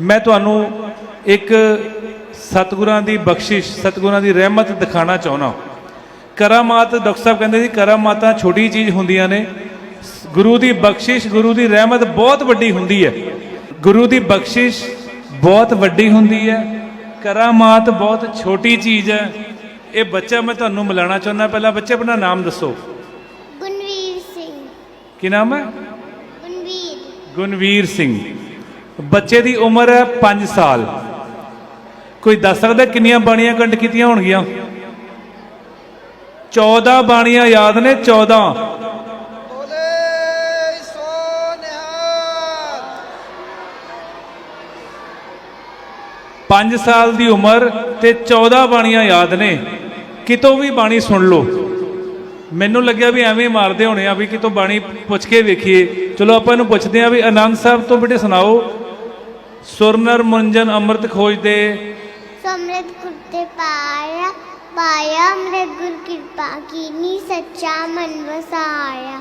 ਮੈਂ ਤੁਹਾਨੂੰ ਇੱਕ ਸਤਿਗੁਰਾਂ ਦੀ ਬਖਸ਼ਿਸ਼ ਸਤਿਗੁਰਾਂ ਦੀ ਰਹਿਮਤ ਦਿਖਾਣਾ ਚਾਹੁੰਦਾ ਕਰਾਮਾਤ ਡਾਕਟਰ ਸਾਹਿਬ ਕਹਿੰਦੇ ਸੀ ਕਰਾਮਾਤਾਂ ਛੋਟੀ ਚੀਜ਼ ਹੁੰਦੀਆਂ ਨੇ। ਗੁਰੂ ਦੀ ਬਖਸ਼ਿਸ਼ ਗੁਰੂ ਦੀ ਰਹਿਮਤ ਬਹੁਤ ਵੱਡੀ ਹੁੰਦੀ ਹੈ। ਗੁਰੂ ਦੀ ਬਖਸ਼ਿਸ਼ ਬਹੁਤ ਵੱਡੀ ਹੁੰਦੀ ਹੈ। ਕਰਾਮਾਤ ਬਹੁਤ ਛੋਟੀ ਚੀਜ਼ ਹੈ। ਇਹ ਬੱਚਾ ਮੈਂ ਤੁਹਾਨੂੰ ਮਿਲਾਣਾ ਚਾਹੁੰਦਾ। ਪਹਿਲਾਂ ਬੱਚੇ ਆਪਣਾ ਨਾਮ ਦੱਸੋ। ਗੁਣਵੀਰ ਸਿੰਘ। ਕੀ ਨਾਮ ਹੈ? ਗੁਣਵੀਰ। ਗੁਣਵੀਰ ਸਿੰਘ। ਬੱਚੇ ਦੀ ਉਮਰ ਹੈ 5 ਸਾਲ। ਕੋਈ ਦੱਸ ਸਕਦਾ ਕਿੰਨੀਆਂ ਬਾਣੀਆਂ ਕੰਠ ਕੀਤੀਆਂ ਹੋਣਗੀਆਂ? 14 ਬਾਣੀਆਂ ਯਾਦ ਨੇ 14 ਬੋਲੇ ਸੋ ਨਿਹਾਲ। 5 ਸਾਲ ਦੀ ਉਮਰ ਤੇ 14 ਬਾਣੀਆਂ ਯਾਦ ਨੇ। ਕਿਤੋਂ ਵੀ ਬਾਣੀ ਸੁਣ ਲਓ। ਮੈਨੂੰ ਲੱਗਿਆ ਵੀ ਐਵੇਂ ਮਾਰਦੇ ਹੋਣੇ ਆ ਵੀ ਕਿਤੋਂ ਬਾਣੀ ਪੁੱਛ ਕੇ ਵੇਖੀਏ। ਚਲੋ ਆਪਾਂ ਇਹਨੂੰ ਪੁੱਛਦੇ ਆ ਵੀ ਆਨੰਦ ਸਾਹਿਬ ਤੋਂ ਬੇਟੇ ਸੁਣਾਓ। ਸੁਰਨਰ ਮੁੰਜਨ ਅੰਮ੍ਰਿਤ ਖੋਜਦੇ ਸਮਰਤ ਕੁਰਤੇ ਪਾਇਆ ਪਾਇਆ ਅੰਮ੍ਰਿਤ ਗੁਰ ਕਿਰਪਾ ਕੀਨੀ ਸੱਚਾ ਮਨ ਵਸਾਇਆ।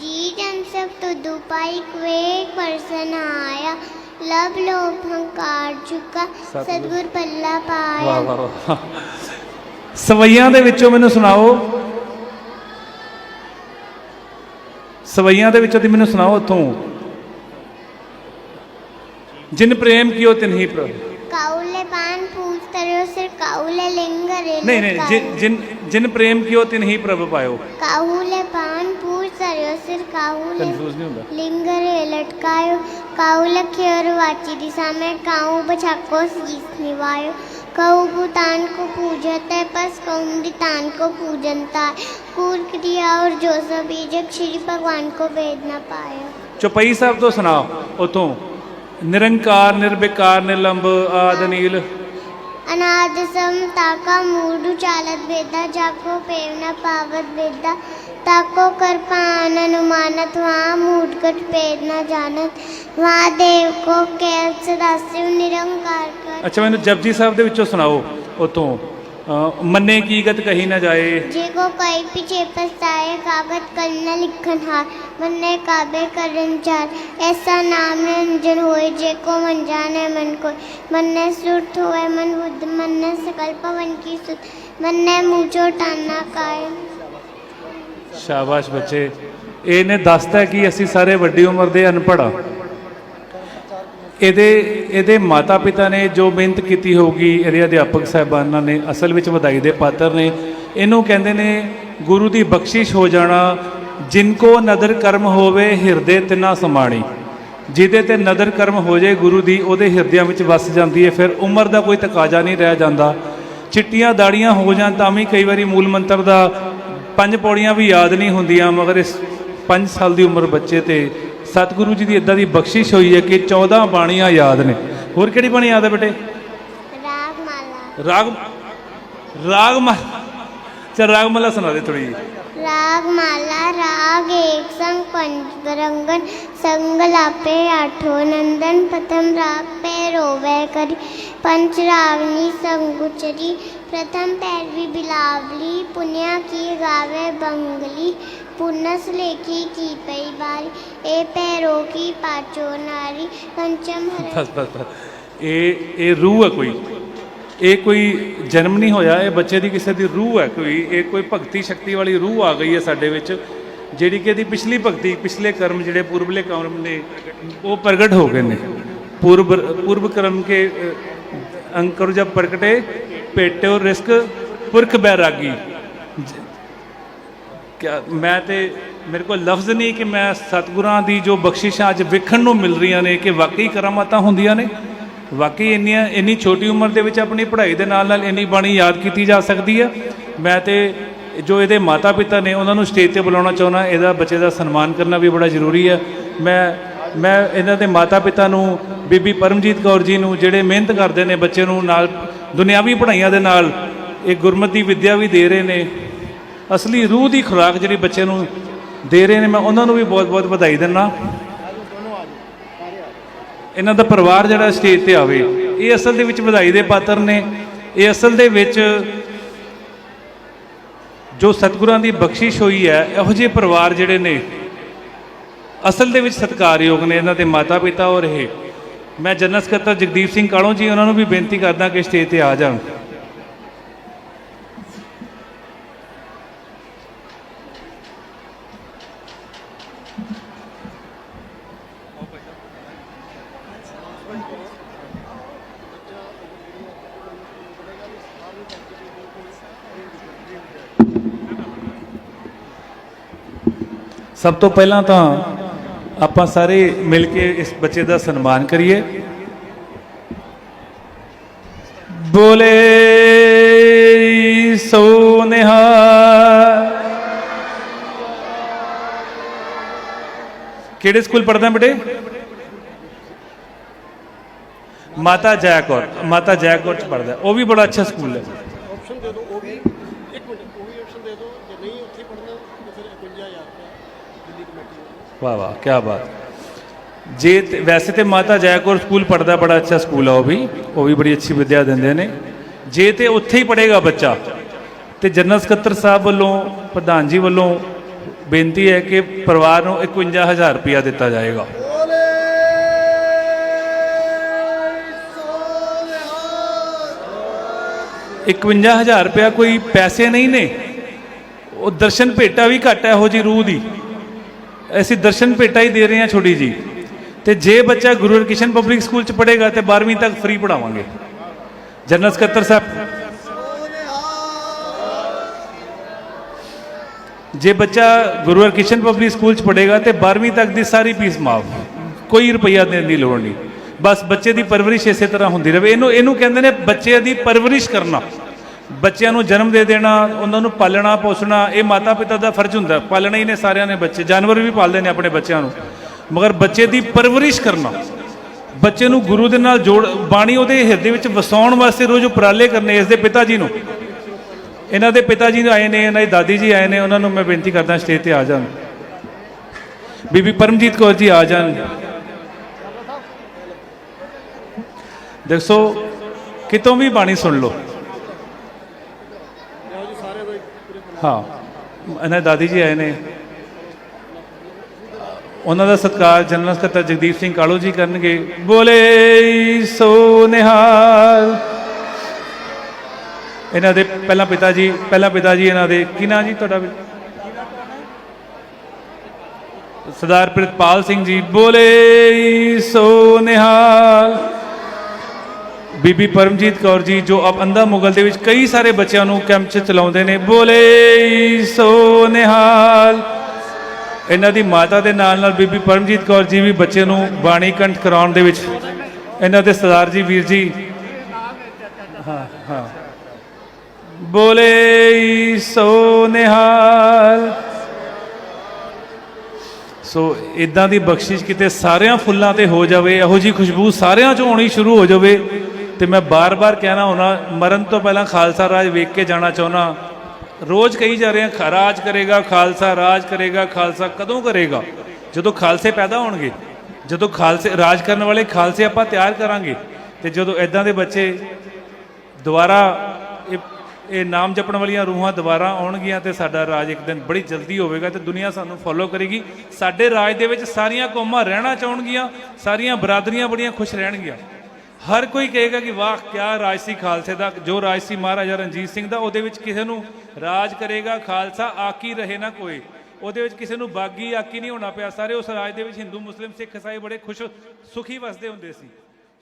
ਜੀ ਜਨ ਸਭ ਤੁਧੁ ਪਾਈ ਕਵੇ ਪਰਸਨ ਆਇਆ। ਲਬ ਲੋਭ ਹੰਕਾਰ ਚੁਕਾ ਸਤਿਗੁਰ। ਪੱਲਾ ਪਾਇਆ। ਵਾਹ ਵਾਹ। ਸਵਈਆਂ ਦੇ ਵਿੱਚੋਂ ਮੈਨੂੰ ਸੁਣਾਓ। ਸਵਈਆਂ ਦੇ ਵਿੱਚੋਂ ਦੀ ਮੈਨੂੰ ਸੁਣਾਓ ਉੱਥੋਂ। जिन प्रेम कियो तिन ही प्रभु काउले बान पूछ तरियो सिर काउले लिंग रे नहीं नहीं जिन जिन जिन प्रेम कियो तिन ही प्रभु पायो काउले बान पूछ तरियो सिर काउले कंफ्यूज नहीं होता लिंग रे लटकायो काउले खेर वाची दिशा में काऊ बछको सीस निवायो कऊ भूतान को पूजत है बस कौमृतान को पूजनता कूर क्रिया और जोसफ बीजक श्री भगवान को भेद न पायो चौपाई साहब तो सुनाओ उतों ਨਿਰੰਕਾਰ ਨਿਰਬਿਕਾਰ ਨਿਲੰਬ ਆਦ ਅਨੀਲ ਅਨਾਦ ਸਮ ਤਾਕਾ ਮੂੜੂ ਚਾਲਤ ਬੇਦਾ ਜਾਕੋ ਪੇਵ ਨ ਪਾਵਤ ਬੇਦਾ ਤਾਕੋ ਕਰਪਾਨ ਅਨੁਮਾਨਤ ਵਾ ਮੂੜਕਟ ਪੇਦ ਨ ਜਾਣਤ ਵਾ ਦੇਵ ਕੋ ਕੈ ਸਦਾਸਿਵ ਨਿਰੰਕਾਰ ਕਰ। ਅੱਛਾ ਮੈਨੂੰ ਜਪਜੀ ਸਾਹਿਬ ਦੇ ਵਿੱਚੋਂ ਸੁਣਾਓ ਉਤੋਂ ਮੰਨੇ ਕੀ ਗਤ ਕਹੀ ਨਾ ਜਾਏ। ਜੇ ਕੋ ਕੋਈ ਪਿਛੇ ਪਸਤਾਏ ਕਾਗਤ ਕਰਨਾ ਲਿਖਨ ਹਾਰ ਮੰਨੇ ਕਾਬੇ ਕਰਨ ਚਾਰ। ਐਸਾ ਨਾਮ ਨਿਰੰਜਨ ਹੋਏ ਜੇ ਕੋ ਮਨ ਜਾਣੇ ਮਨ ਕੋ ਮੰਨੇ ਸੁਰਤ ਹੋਏ ਮਨ ਬੁੱਧ ਮੰਨੇ ਸਕਲ ਪਵਨ ਕੀ ਸੁਤ ਮੰਨੇ ਮੂਝੋ ਟਾਨਾ ਕਾਏ ਸ਼ਾਬਾਸ਼ ਬੱਚੇ। ਇਹਨੇ ਦੱਸਦਾ ਕਿ ਅਸੀਂ ਸਾਰੇ ਵੱਡੀ ਉਮਰ ਦੇ ਅਨਪੜਾ ਇਹਦੇ ਇਹਦੇ ਮਾਤਾ ਪਿਤਾ ਨੇ ਜੋ ਮਿਹਨਤ ਕੀਤੀ ਹੋਊਗੀ, ਇਹਦੇ ਅਧਿਆਪਕ ਸਾਹਿਬਾਨਾਂ ਨੇ ਅਸਲ ਵਿੱਚ ਵਧਾਈ ਦੇ ਪਾਤਰ ਨੇ। ਇਹਨੂੰ ਕਹਿੰਦੇ ਨੇ ਗੁਰੂ ਦੀ ਬਖਸ਼ਿਸ਼ ਹੋ ਜਾਣਾ ਜਿਨ ਕੋ ਨਦਰ ਕਰਮ ਹੋਵੇ ਹਿਰਦੇ ਤਿਨਾ ਸਮਾਣੀ। ਜਿਹਦੇ ਤੇ ਨਦਰ ਕਰਮ ਹੋ ਜਾਏ ਗੁਰੂ ਦੀ, ਉਹਦੇ ਹਿਰਦਿਆਂ ਵਿੱਚ ਵਸ ਜਾਂਦੀ ਹੈ ਫਿਰ ਉਮਰ ਦਾ ਕੋਈ ਤਕਾਜ਼ਾ ਨਹੀਂ ਰਹਿ ਜਾਂਦਾ। ਚਿੱਟੀਆਂ ਦਾੜੀਆਂ ਹੋ ਜਾਣ ਤਾਂ ਵੀ ਕਈ ਵਾਰੀ ਮੂਲ ਮੰਤਰ ਦਾ ਪੰਜ ਪੌੜੀਆਂ ਵੀ ਯਾਦ ਨਹੀਂ ਹੁੰਦੀਆਂ, ਮਗਰ ਇਸ 5 ਸਾਲ ਦੀ ਉਮਰ ਬੱਚੇ ਤੇ ਸਤਿਗੁਰੂ ਜੀ ਦੀ ਇਦਾਂ ਦੀ ਬਖਸ਼ਿਸ਼ ਹੋਈ ਹੈ ਕਿ 14 ਬਾਣੀਆਂ ਯਾਦ ਨੇ। ਹੋਰ ਕਿਹੜੀ ਬਾਣੀ ਯਾਦ ਹੈ ਬੇਟੇ? ਰਾਗਮਾਲਾ। ਰਾਗ ਰਾਗਮਾਲਾ ਚਲ ਰਾਗਮਾਲਾ ਸੁਣਾ ਦੇ ਥੋੜੀ ਜੀ ਰਾਗਮਾਲਾ ਰਾਗ ਏਕ ਸੰਗ ਪੰਜ ਬਰੰਗਨ ਸੰਗ ਲਾਪੇ ਆਠੋ ਨੰਦਨ ਪ੍ਰਥਮ ਰਾਗ ਪੈ ਰੋਵੇ ਕਰੀ ਪੰਚ ਰਾਵਨੀ ਸੰਗੁਚਰੀ ਪ੍ਰਥਮ ਪੈਰ ਵੀ ਬਿਲਾਵਲੀ ਪੁਨਿਆ ਕੀ ਗਾਵੇ ਬੰਗਲੀ पुनस लेखी की पई बारी ए पैरों की पाचो नारी पंचम हरे ਬਸ ਬਸ ਬਸ ਇਹ ਇਹ ਰੂਹ ਹੈ ਕੋਈ ਇਹ ਕੋਈ ਜਨਮ ਨਹੀਂ ਹੋਇਆ ਇਹ ਬੱਚੇ ਦੀ ਕਿਸੇ ਦੀ ਰੂਹ ਹੈ ਕੋਈ ਇਹ ਕੋਈ ਭਗਤੀ ਸ਼ਕਤੀ ਵਾਲੀ ਰੂਹ ਆ ਗਈ ਹੈ ਸਾਡੇ ਵਿੱਚ ਜਿਹੜੀ ਕਿ ਇਹਦੀ ਪਿਛਲੀ ਭਗਤੀ ਪਿਛਲੇ ਕਰਮ ਜਿਹੜੇ ਪੂਰਬਲੇ ਕਰਮ ਨੇ ਉਹ ਪ੍ਰਗਟ ਹੋ ਗਏ ਨੇ ਪੂਰਬ ਪੂਰਬ ਕਰਮ ਕੇ ਅ, ਅੰਕਰ ਜਬ ਪ੍ਰਗਟੇ ਪੇਟੋ ਰਿਸਕ ਪੁਰਖ ਬੈਰਾਗੀ ਕਿਆ ਮੈਂ ਤੇ ਮੇਰੇ ਕੋਲ ਲਫ਼ਜ਼ ਨਹੀਂ ਕਿ ਮੈਂ ਸਤਿਗੁਰਾਂ ਦੀ ਜੋ ਬਖਸ਼ਿਸ਼ਾਂ ਅੱਜ ਵੇਖਣ ਨੂੰ ਮਿਲ ਰਹੀਆਂ ਨੇ ਕਿ ਵਾਕਈ ਕਰਾਮਾਤਾਂ ਹੁੰਦੀਆਂ ਨੇ। ਵਾਕਈ ਇੰਨੀਆਂ, ਇੰਨੀ ਛੋਟੀ ਉਮਰ ਦੇ ਵਿੱਚ ਆਪਣੀ ਪੜ੍ਹਾਈ ਦੇ ਨਾਲ ਨਾਲ ਇੰਨੀ ਬਾਣੀ ਯਾਦ ਕੀਤੀ ਜਾ ਸਕਦੀ ਹੈ। ਮੈਂ ਤੇ ਜੋ ਇਹਦੇ ਮਾਤਾ ਪਿਤਾ ਨੇ ਉਹਨਾਂ ਨੂੰ ਸਟੇਜ ਤੇ ਬੁਲਾਉਣਾ ਚਾਹੁੰਦਾ, ਇਹਦਾ ਬੱਚੇ ਦਾ ਸਨਮਾਨ ਕਰਨਾ ਵੀ ਬੜਾ ਜ਼ਰੂਰੀ ਹੈ। ਮੈਂ ਮੈਂ ਇਹਨਾਂ ਦੇ ਮਾਤਾ ਪਿਤਾ ਨੂੰ, ਬੀਬੀ ਪਰਮਜੀਤ ਕੌਰ ਜੀ ਨੂੰ ਜਿਹੜੇ ਮਿਹਨਤ ਕਰਦੇ ਨੇ ਬੱਚੇ ਨੂੰ ਨਾਲ ਦੁਨਿਆਵੀ ਪੜ੍ਹਾਈਆਂ ਦੇ ਨਾਲ, ਇਹ ਗੁਰਮਤਿ ਦੀ ਵਿੱਦਿਆ ਵੀ ਦੇ ਰਹੇ ਨੇ। ਅਸਲੀ ਰੂਹ ਦੀ ਖੁਰਾਕ ਜਿਹੜੀ ਬੱਚੇ ਨੂੰ ਦੇ ਰਹੇ ਨੇ, ਮੈਂ ਉਹਨਾਂ ਨੂੰ ਵੀ ਬਹੁਤ-ਬਹੁਤ ਵਧਾਈ ਦਿੰਦਾ। ਇਹਨਾਂ ਦਾ ਪਰਿਵਾਰ ਜਿਹੜਾ ਸਟੇਜ ਤੇ ਆਵੇ, ਇਹ ਅਸਲ ਦੇ ਵਿੱਚ ਵਧਾਈ ਦੇ ਪਾਤਰ ਨੇ। ਇਹ ਅਸਲ ਦੇ ਵਿੱਚ ਜੋ ਸਤਿਗੁਰਾਂ ਦੀ ਬਖਸ਼ਿਸ਼ ਹੋਈ ਹੈ, ਇਹੋ ਜਿਹੇ ਪਰਿਵਾਰ ਜਿਹੜੇ ਨੇ, ਅਸਲ ਦੇ ਵਿੱਚ ਸਤਿਕਾਰਯੋਗ ਨੇ ਇਹਨਾਂ ਦੇ ਮਾਤਾ ਪਿਤਾ ਔਰ ਇਹ। ਮੈਂ ਜਨਰਲ ਸਕੱਤਰ ਜਗਦੀਪ ਸਿੰਘ ਕਾਲੋਂ ਜੀ, ਉਹਨਾਂ ਨੂੰ ਵੀ ਬੇਨਤੀ ਕਰਦਾ ਕਿ ਸਟੇਜ ਤੇ ਆ ਜਾਣ। ਸਭ ਤੋਂ ਪਹਿਲਾਂ ਤਾਂ ਆਪਾਂ ਸਾਰੇ ਮਿਲ ਕੇ ਇਸ ਬੱਚੇ ਦਾ ਸਨਮਾਨ ਕਰੀਏ ਬੋਲੇ ਸੋ ਨਿਹਾਲ ਕਿਹੜੇ ਸਕੂਲ ਪੜਦਾ ਬੇਟੇ ਮਾਤਾ ਜੈ ਕੌਰ ਮਾਤਾ ਜੈ ਕੌਰ ਚ ਪੜਦਾ ਉਹ ਵੀ ਬੜਾ ਅੱਛਾ ਸਕੂਲ ਹੈ ਆਪਸ਼ਨ ਦੇ ਦਿਓ ਉਹ ਵੀ ਇੱਕ ਮਿੰਟ ਉਹ ਵੀ ਆਪਸ਼ਨ ਦੇ ਦਿਓ ਜੇ ਨਹੀਂ ਉੱਥੇ ਪੜਨਾ ਤਾਂ ਫਿਰ 51000 ਰੁਪਏ ਦਿੱਲੀ ਕਮੇਟੀ ਵੱਲੋਂ ਵਾਹ ਵਾਹ ਕੀ ਬਾਤ। ਜੇ ਵੈਸੇ ਤੇ ਮਾਤਾ ਜੈ ਕੌਰ ਸਕੂਲ ਪੜਦਾ ਬੜਾ ਅੱਛਾ ਸਕੂਲ ਆ ਉਹ ਵੀ। ਉਹ ਵੀ ਬੜੀ ਅੱਛੀ ਵਿਦਿਆ ਦਿੰਦੇ ਨੇ। ਜੇ ਤੇ ਉੱਥੇ ਹੀ ਪੜੇਗਾ ਬੱਚਾ, ਤੇ ਜਨਰਲ ਸਕੱਤਰ ਸਾਹਿਬ ਵੱਲੋਂ, ਪ੍ਰਧਾਨ ਜੀ ਵੱਲੋਂ ਬੇਨਤੀ ਹੈ ਕਿ ਪਰਿਵਾਰ ਨੂੰ 51000 ਰੁਪਇਆ ਦਿੱਤਾ ਜਾਏਗਾ। ਬੋਲੇ ਸੋ ਨਿਹਾਲ 51000 ਰੁਪਇਆ ਕੋਈ ਪੈਸੇ ਨਹੀਂ ਨੇ। ਉਹ ਦਰਸ਼ਨ ਭੇਟਾ ਵੀ ਘੱਟ ਹੈ, ਇਹੋ ਜੀ ਰੂਹ ਦੀ। ਅਸੀਂ ਦਰਸ਼ਨ ਭੇਟਾ ਹੀ ਦੇ ਰਹੇ ਹਾਂ ਛੋਟੀ ਜੀ ਤੇ ਜੇ ਬੱਚਾ ਗੁਰੂ ਹਰਕ੍ਰਿਸ਼ਨ ਪਬਲਿਕ ਸਕੂਲ ਚ ਪੜ੍ਹੇਗਾ ਤੇ 12ਵੀਂ ਤੱਕ ਫ੍ਰੀ ਪੜਾਵਾਂਗੇ ਜਨਰਲ ਸਕੱਤਰ ਸਾਹਿਬ ਜੇ ਬੱਚਾ ਗੁਰੂ ਹਰਕ੍ਰਿਸ਼ਨ ਪਬਲਿਕ ਸਕੂਲ ਚ ਪੜ੍ਹੇਗਾ ਤੇ 12ਵੀਂ ਤੱਕ ਦੀ ਸਾਰੀ ਫੀਸ ਮਾਫ ਕੋਈ ਰੁਪਈਆ ਦੇਣ ਦੀ ਲੋੜ ਨਹੀਂ ਬਸ ਬੱਚੇ ਦੀ ਪਰਵਰਿਸ਼ ਇਸੇ ਤਰ੍ਹਾਂ ਹੁੰਦੀ ਰਹੇ ਇਹਨੂੰ ਇਹਨੂੰ ਕਹਿੰਦੇ ਨੇ ਬੱਚੇ ਦੀ ਪਰਵਰਿਸ਼ ਕਰਨਾ ਬੱਚਿਆਂ ਨੂੰ ਜਨਮ ਦੇ ਦੇਣਾ, ਉਹਨਾਂ ਨੂੰ ਪਾਲਣਾ, ਪੋਸਣਾ, ਇਹ ਮਾਤਾ ਪਿਤਾ ਦਾ ਫਰਜ਼ ਹੁੰਦਾ। ਪਾਲਣਾ ਹੀ ਨੇ ਸਾਰਿਆਂ ਨੇ ਬੱਚੇ, ਜਾਨਵਰ ਵੀ ਪਾਲਦੇ ਨੇ ਆਪਣੇ ਬੱਚਿਆਂ ਨੂੰ। ਮਗਰ ਬੱਚੇ ਦੀ ਪਰਵਰਿਸ਼ ਕਰਨਾ, ਬੱਚੇ ਨੂੰ ਗੁਰੂ ਦੇ ਨਾਲ ਜੋੜ, ਬਾਣੀ ਉਹਦੇ ਹਿਰਦੇ ਵਿੱਚ ਵਸਾਉਣ ਵਾਸਤੇ ਰੋਜ਼ ਉਪਰਾਲੇ ਕਰਨੇ ਇਸ ਦੇ ਪਿਤਾ ਜੀ ਨੂੰ। ਇਹਨਾਂ ਦੇ ਪਿਤਾ ਜੀ ਆਏ ਨੇ, ਇਹਨਾਂ ਦੀ ਦਾਦੀ ਜੀ ਆਏ ਨੇ, ਉਹਨਾਂ ਨੂੰ ਮੈਂ ਬੇਨਤੀ ਕਰਦਾ ਸਟੇਜ ਤੇ ਆ ਜਾਣ। ਬੀਬੀ ਪਰਮਜੀਤ ਕੌਰ ਜੀ ਆ ਜਾਣ। ਦੇਖੋ, ਕਿਤੋਂ ਵੀ ਬਾਣੀ ਸੁਣ ਲਓ ਇਹੋ ਜੀ ਸਾਰੇ ਦਾ ਪੂਰੇ ਹਾਂ। ਇਹਨਾਂ ਦਾਦੀ ਜੀ ਆਏ ਨੇ। ਉਹਨਾਂ ਦਾ ਸਤਿਕਾਰ ਜਨਰਲ ਸਕੱਤਰ ਜਗਦੀਪ ਸਿੰਘ ਕਾਲੂ ਜੀ ਕਰਨਗੇ। ਬੋਲੇ ਸੋ ਨਿਹਾਲ। ਇਹਨਾਂ ਦੇ ਪਹਿਲਾਂ ਪਿਤਾ ਜੀ, ਪਹਿਲਾਂ ਪਿਤਾ ਜੀ ਇਹਨਾਂ ਦੇ। ਕੀ ਨਾਂ ਜੀ ਤੁਹਾਡਾ ਸਰਦਾਰ ਪ੍ਰਿਤਪਾਲ ਸਿੰਘ ਜੀ। ਬੋਲੇ ਸੋ ਨਿਹਾਲ। ਬੀਬੀ ਪਰਮਜੀਤ ਕੌਰ ਜੀ, ਜੋ ਅਬ ਅੰਧਾ ਮੁਗਲ ਦੇ ਵਿੱਚ ਕਈ ਸਾਰੇ ਬੱਚਿਆਂ ਨੂੰ ਕੈਂਪ 'ਚ ਚਲਾਉਂਦੇ ਨੇ, ਬੋਲੇ ਸੋ ਨਿਹਾਲ। ਇਹਨਾਂ ਦੀ ਮਾਤਾ ਦੇ ਨਾਲ ਨਾਲ ਬੀਬੀ ਪਰਮਜੀਤ ਕੌਰ ਜੀ ਵੀ ਬੱਚੇ ਨੂੰ ਬਾਣੀ ਕੰਠ ਕਰਾਉਣ ਦੇ ਵਿੱਚ, ਇਹਨਾਂ ਦੇ ਸਰਦਾਰ ਜੀ ਵੀਰ ਜੀ। ਹਾਂ ਹਾਂ। ਬੋਲੇ ਸੋ ਨਿਹਾਲ। ਸੋ ਇਦਾਂ ਦੀ ਬਖਸ਼ਿਸ਼ ਕਿਤੇ ਸਾਰਿਆਂ ਫੁੱਲਾਂ ਤੇ ਹੋ ਜਾਵੇ, ਇਹੋ ਜੀ ਖੁਸ਼ਬੂ ਸਾਰਿਆਂ 'ਚੋਂ ਹੋਣੀ ਸ਼ੁਰੂ ਹੋ ਜਾਵੇ। ਤੇ ਮੈਂ ਬਾਰ-ਬਾਰ ਕਹਿਣਾ ਹੋਣਾ ਮਰਨ ਤੋਂ ਪਹਿਲਾਂ ਖਾਲਸਾ ਰਾਜ ਵੇਖ ਕੇ ਜਾਣਾ ਚਾਹੁੰਦਾ। ਰੋਜ਼ ਕਹੀ ਜਾ ਰਹੇ ਹਾਂ ਖ- ਰਾਜ ਕਰੇਗਾ, ਖਾਲਸਾ ਰਾਜ ਕਰੇਗਾ, ਖਾਲਸਾ ਕਦੋਂ ਕਰੇਗਾ? ਜਦੋਂ ਖਾਲਸੇ ਪੈਦਾ ਹੋਣਗੇ, ਜਦੋਂ ਖਾਲਸੇ, ਰਾਜ ਕਰਨ ਵਾਲੇ ਖਾਲਸੇ ਆਪਾਂ ਤਿਆਰ ਕਰਾਂਗੇ, ਤੇ ਜਦੋਂ ਇਦਾਂ ਦੇ ਬੱਚੇ ਦੁਬਾਰਾ ਇਹ ਇਹ ਨਾਮ ਜਪਣ ਵਾਲੀਆਂ ਰੂਹਾਂ ਦੁਬਾਰਾ ਆਉਣਗੀਆਂ ਤੇ ਸਾਡਾ ਰਾਜ ਇੱਕ ਦਿਨ ਬੜੀ ਜਲਦੀ ਹੋਵੇਗਾ ਤੇ ਦੁਨੀਆ ਸਾਨੂੰ ਫੋਲੋ ਕਰੇਗੀ। ਸਾਡੇ ਰਾਜ ਦੇ ਵਿੱਚ ਸਾਰੀਆਂ ਕੌਮਾਂ ਰਹਿਣਾ ਚਾਹਣਗੀਆਂ, ਸਾਰੀਆਂ ਬਰਾਦਰੀਆਂ ਬੜੀਆਂ ਖੁਸ਼ ਰਹਿਣਗੀਆਂ। ਹਰ ਕੋਈ ਕਹੇਗਾ ਕਿ ਵਾਹ, ਕਿਆ ਰਾਜ ਸੀ ਖਾਲਸੇ ਦਾ, ਜੋ ਰਾਜ ਸੀ ਮਹਾਰਾਜਾ ਰਣਜੀਤ ਸਿੰਘ ਦਾ, ਉਹਦੇ ਵਿੱਚ ਕਿਸੇ ਨੂੰ ਰਾਜ ਕਰੇਗਾ ਖਾਲਸਾ, ਆਕੀ ਰਹੇ ਨਾ ਕੋਈ। ਉਹਦੇ ਵਿੱਚ ਕਿਸੇ ਨੂੰ ਬਾਗੀ, ਆਕੀ ਨਹੀਂ ਹੋਣਾ ਪਿਆ। ਸਾਰੇ ਉਸ ਰਾਜ ਦੇ ਵਿੱਚ ਹਿੰਦੂ, ਮੁਸਲਿਮ, ਸਿੱਖ ਇਸਾਈ ਬੜੇ ਖੁਸ਼, ਸੁਖੀ ਵਸਦੇ ਹੁੰਦੇ ਸੀ।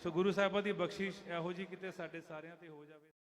ਸੋ ਗੁਰੂ ਸਾਹਿਬਾਂ ਦੀ ਬਖਸ਼ਿਸ਼ ਇਹੋ ਜੀ ਕਿਤੇ ਸਾਡੇ ਸਾਰਿਆਂ ਤੇ ਹੋ ਜਾਵੇ।